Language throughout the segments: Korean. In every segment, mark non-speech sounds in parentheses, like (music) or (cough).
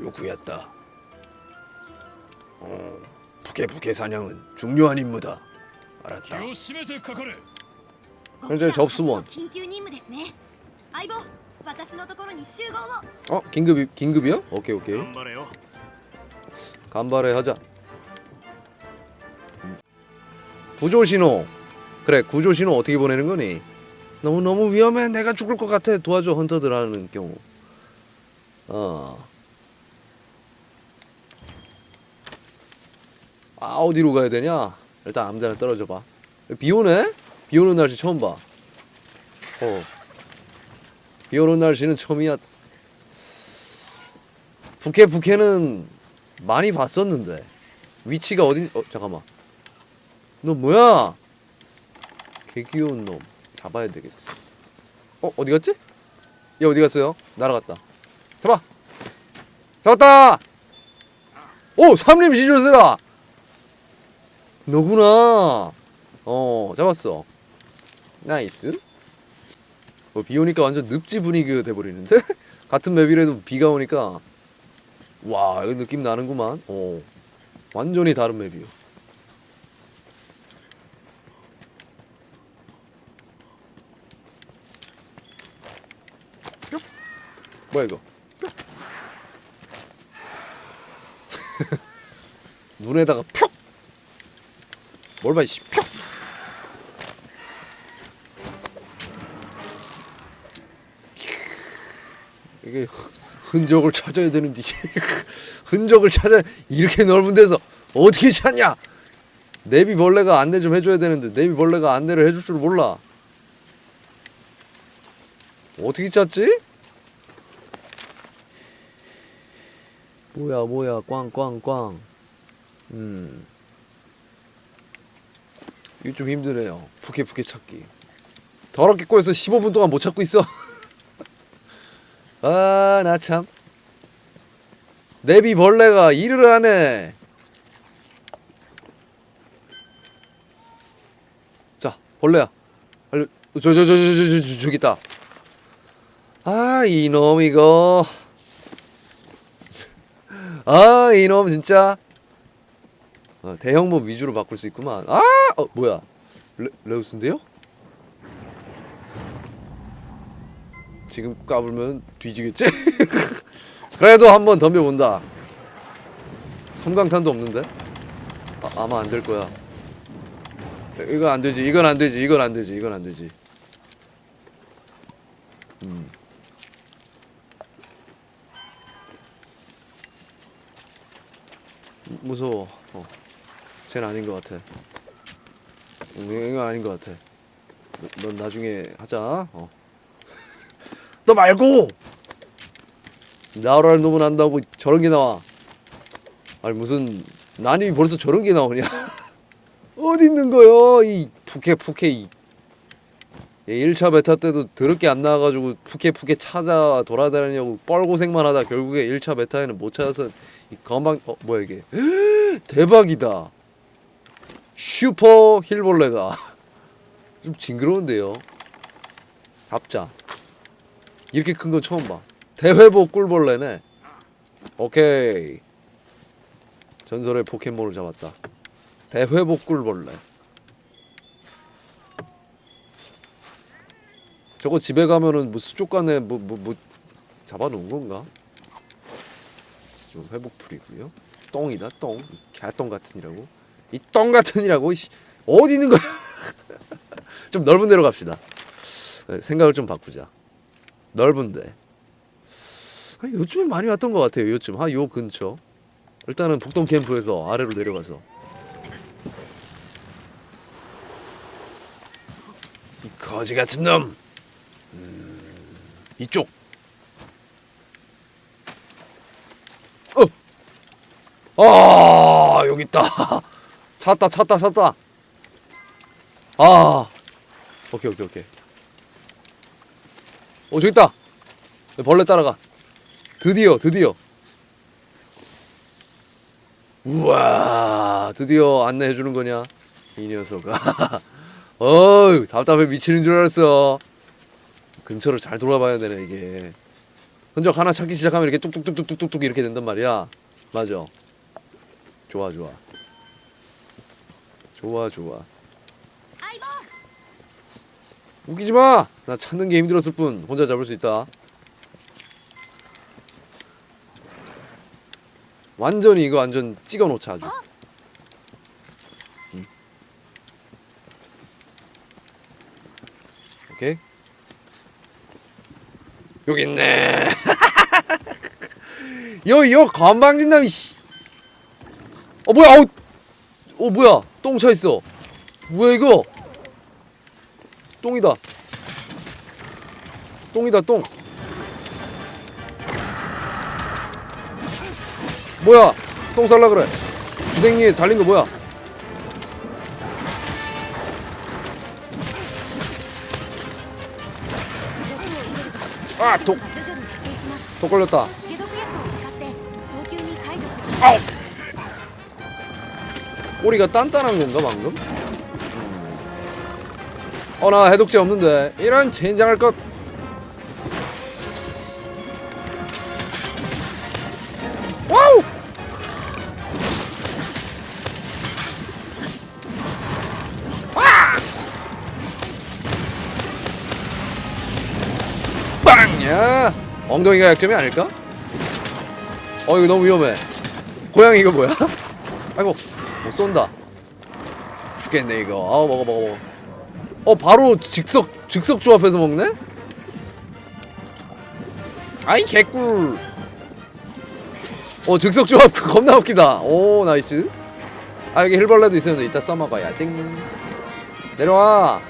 요구했다. 어, 부케부케 사냥은 중요한 임무다. 알았다. 気を締めてかかれそれでジョブスモン緊急任務ですね相棒私のところに集合を 어 긴급이 긴급이요? 오케이 오케이. 頑張れよ 간발에 하자. 구조 신호. 그래 구조 신호 어떻게 보내는 거니? 너무 너무 위험해. 내가 죽을 것 같아. 도와줘 헌터들 하는 경우. 어. 아 어디로 가야 되냐? 일단 아무데나 떨어져 봐. 비 오네? 비 오는 날씨 처음 봐. 어. 비 오는 날씨는 처음이야. 부케 부케는 많이 봤었는데 위치가 어디? 어 잠깐만. 너 뭐야? 개 귀여운 놈 잡아야 되겠어. 어 어디 갔지? 얘 어디 갔어요? 날아갔다. 잡아. 잡았다. 오 삼림 시조새다. 너구나. 어 잡았어. 나이스. 어, 비 오니까 완전 늪지 분위기가 돼버리는데 (laughs) 같은 맵이라도 비가 오니까 와 이거 느낌 나는구만 어 완전히 다른 맵이요 뿅. 뭐야 이거 뿅. (laughs) 눈에다가 뿅! 뭘 봐, 이씨, 뿅! 이게 흔적을 찾아야 되는데 (laughs) 흔적을 찾아 이렇게 넓은 데서 어떻게 찾냐? 내비 벌레가 안내 좀 해줘야 되는데 내비 벌레가 안내를 해줄 줄 몰라. 어떻게 찾지? 뭐야 뭐야 꽝꽝꽝. 음. 이거 좀 힘드네요. 푸케푸케 찾기. 더럽게 꼬여서 15분 동안 못 찾고 있어. (laughs) 아, 나 참. 내비 벌레가 일을 하네. 자, 벌레야. 알려. 저, 저, 저, 저, 저, 저, 저, 저기 있다. 아, 이놈 이거. (laughs) 아, 이놈 진짜. 어, 대형모 위주로 바꿀 수 있구만. 아, 어, 뭐야? 레, 레우스인데요? 지금 까불면 뒤지겠지? (laughs) 그래도 한번 덤벼본다. 섬광탄도 없는데? 아, 아마 안 될 거야. 이건 안 되지. 이건 안 되지. 이건 안 되지. 이건 안 되지. 음. 무- 무서워. 어. 쟤는 아닌 것 같아. 음, 이건 아닌 것 같아. 너- 넌 나중에 하자. 어. (laughs) 너 말고 나오라는 놈은 안다고 저런 게 나와 아니 무슨 난이 벌써 저런 게 나오냐 (laughs) 어디 있는 거요 이 푸케 푸케 이 1차 베타 때도 더럽게 안 나와가지고 푸케 푸케 찾아 돌아다니냐고 뻘고생만 하다 결국에 1차 베타에는 못 찾아서 이 건방 어 뭐야 이게 (gasps) 대박이다 슈퍼 힐벌레다 (laughs) 좀 징그러운데요 잡자 이렇게 큰 건 처음 봐. 대회복 꿀벌레네. 오케이. 전설의 포켓몬을 잡았다. 대회복 꿀벌레. 저거 집에 가면은 뭐 수족관에 뭐 뭐 뭐 잡아놓은 건가? 좀 회복풀이고요. 똥이다 똥. 이 개똥 같은 이라고. 이 똥 같은 이라고. 이씨. 어디 있는 거야? (laughs) 좀 넓은 데로 갑시다. 네, 생각을 좀 바꾸자. 넓은데. 아, 요즘에 많이 왔던 것 같아요. 요즘 아, 요 근처. 일단은 북동 캠프에서 아래로 내려가서. 이 거지 같은 놈. 음, 이쪽. 어. 아 여기 있다. (laughs) 찾다 찾다 찾다. 아. 오케이 오케이 오케이. 어 저기 있다. 벌레 따라가. 드디어 드디어. 우와 드디어 안내해 주는 거냐 이 녀석아. (laughs) 어우 답답해 미치는 줄 알았어. 근처를 잘 돌아봐야 되네 이게. 흔적 하나 찾기 시작하면 이렇게 뚝뚝뚝뚝뚝뚝 이렇게 된단 말이야 맞아 좋아 좋아 좋아 좋아. 웃기지 마! 나 찾는 게 힘들었을 뿐 혼자 잡을 수 있다. 완전히 이거 완전 찍어 놓자 아주. 응. 오케이. 여기 있네. 여여 건방진남이 씨. 어 뭐야 어우 어 뭐야 똥 차있어. 뭐야 이거? 똥이다. 똥이다 똥. 뭐야? 똥 살라 그래. 주댕이에 달린 거 뭐야? 아독 독 걸렸다. 아우 꼬리가 단단한 건가 방금? 어 나 해독제 없는데 이런 젠장할 것. 와우! 와! 빵 야! 엉덩이가 약점이 아닐까? 어 이거 너무 위험해. 고양이 이거 뭐야? (laughs) 아이고 못 쏜다. 죽겠네 이거. 아 먹어 먹어 먹어. 어 바로 즉석 즉석 조합해서 먹네? 아이 개꿀. 어 즉석 조합 (laughs) 겁나 웃기다. 오 나이스. 아 여기 힐벌레도 있었는데 이따 써먹어야 찡. 내려와.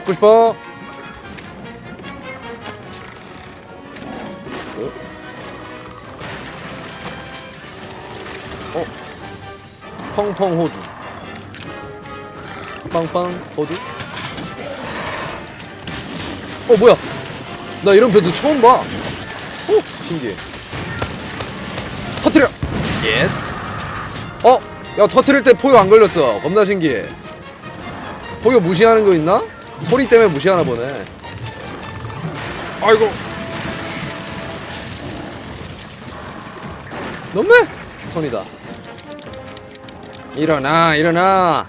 먹고 싶어? 어? 펑펑 호두. 빵빵 호두. 어 뭐야? 나 이런 배도 처음 봐. 오 신기해. 터트려. 예스. 어? 야 터트릴 때 포효 안 걸렸어. 겁나 신기해. 포효 무시하는 거 있나? 소리 때문에 무시하나 보네. 아이고. 너무해. 스톤이다. 일어나 일어나.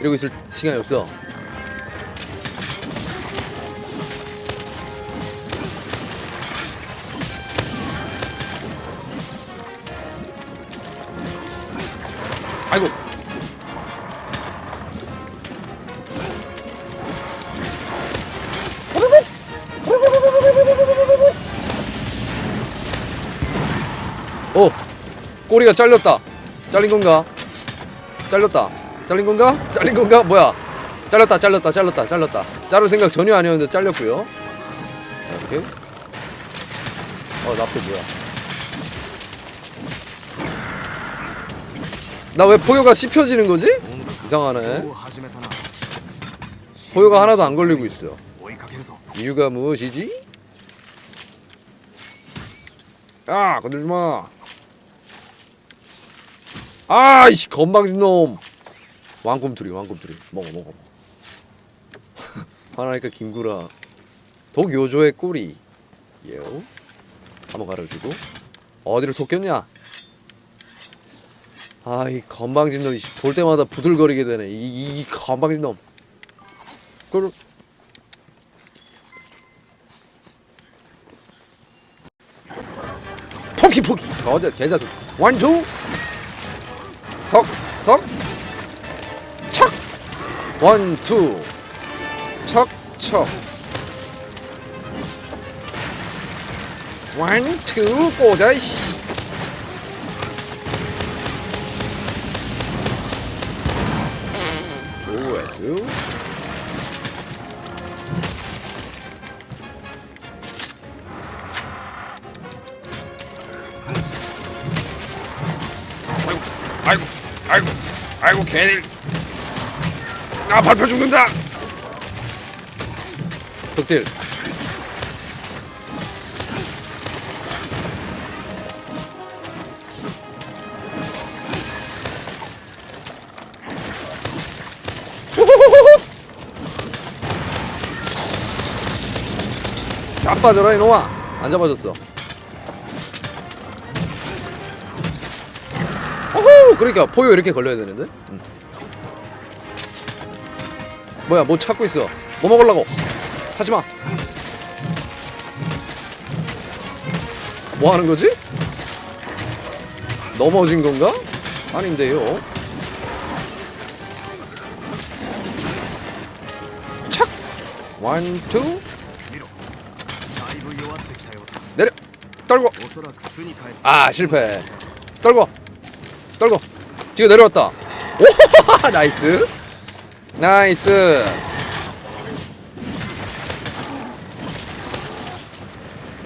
이러고 있을 시간이 없어. 아이고. 오 꼬리가 잘렸다. 잘린 건가 잘렸다. 잘린 건가? 잘린 건가? 뭐야? 잘렸다 잘렸다 잘렸다 잘렸다. 자를 생각 전혀 아니었는데 잘렸고요. 오케이 어나 앞에 뭐야? 나 왜 포효가 씹혀지는 거지? 이상하네. 포효가 하나도 안 걸리고 있어. 이유가 무엇이지? 아, 야 건들지마. 아이씨, 건방진 놈. 왕꿈투리, 왕꿈투리. 먹어, 먹어. 화나니까 김구라. 독요조의 꼬리. 예요. 한번 갈아주고. 어디를 속였냐? 아이 건방진 놈. 볼 때마다 부들거리게 되네. 이, 이, 이 건방진 놈. 그걸 포기 포기 저저 개자식 완주 석석 척. 원 투. 척 척. 원 투 꽂아 이씨. 좋았어 아이고 아이고 아이고 괜히. 아 밟혀 죽는다. 덕딜 자빠져라 이놈아. 안 잡아줬어 그러니까 포효 이렇게 걸려야 되는데? 음. 뭐야 뭐 찾고 있어 뭐 먹으려고 찾지 마. 뭐 하는 거지? 넘어진 건가? 아닌데요 착! 원, 투 내려! 떨고! 아 실패 떨고! 떨고 뒤에 내려왔다. 오 나이스. 나이스.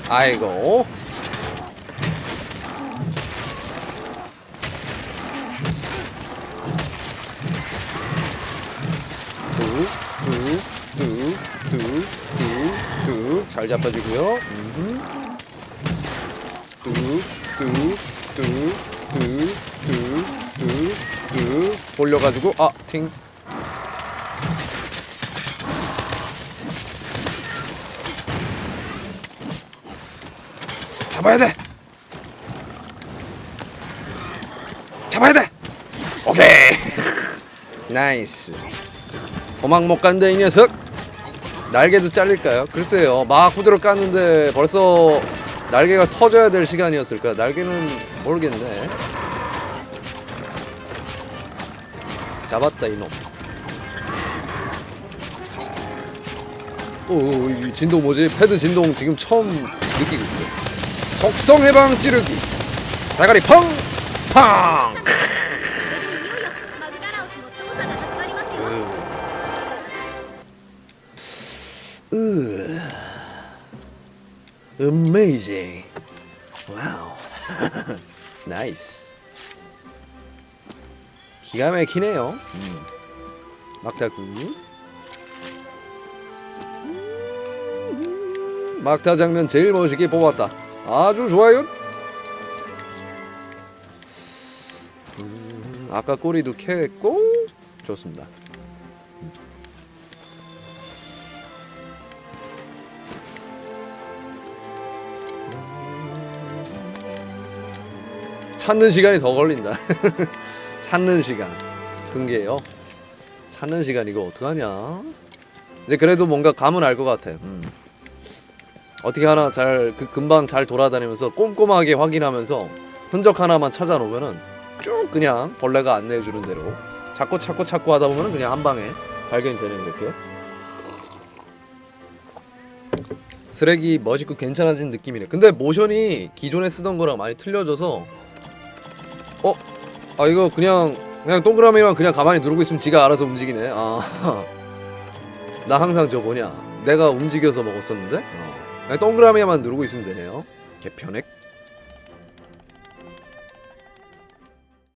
아이고. 뚝뚝뚝뚝뚝뚝 잘 잡아주고요. 음흠. 뚝뚝 뚝뚝뚝뚝뚝 돌려가지고 아 팅. 잡아야 돼! 잡아야 돼! 오케이! (laughs) 나이스. 도망 못 간다 이 녀석. 날개도 잘릴까요? 글쎄요. 막 후드로 깠는데 벌써 날개가 터져야 될 시간이었을까? 날개는 모르겠네 잡았다 이놈 오이 진동 뭐지? 패드 진동 지금 처음 느끼고 있어 속성 해방 찌르기 대가리 펑! 팡! 으. Amazing. Wow. (laughs) nice. 기가 막히네요. 음. 막타구. 막타 장면 제일 멋있게 뽑았다. 아주 좋아요. 음, 아까 꼬리도 캐했고 좋습니다. 찾는 시간이 더 걸린다. (laughs) 찾는 시간. 근게요. 찾는 시간 이거 어떡하냐? 이제 그래도 뭔가 감은 알 것 같아. 음. 어떻게 하나 잘 그 금방 잘 돌아다니면서 꼼꼼하게 확인하면서 흔적 하나만 찾아놓으면은 쭉 그냥 벌레가 안내해 주는 대로 찾고 찾고 찾고 하다 보면은 그냥 한 방에 발견이 되네 이렇게. 쓰레기 멋있고 괜찮아진 느낌이네. 근데 모션이 기존에 쓰던 거랑 많이 틀려져서 어? 아 이거 그냥 그냥 동그라미만 그냥 가만히 누르고 있으면 지가 알아서 움직이네. 아. (laughs) 나 항상 저 뭐냐? 내가 움직여서 먹었었는데. 어. 그냥 동그라미만 누르고 있으면 되네요. 개편액.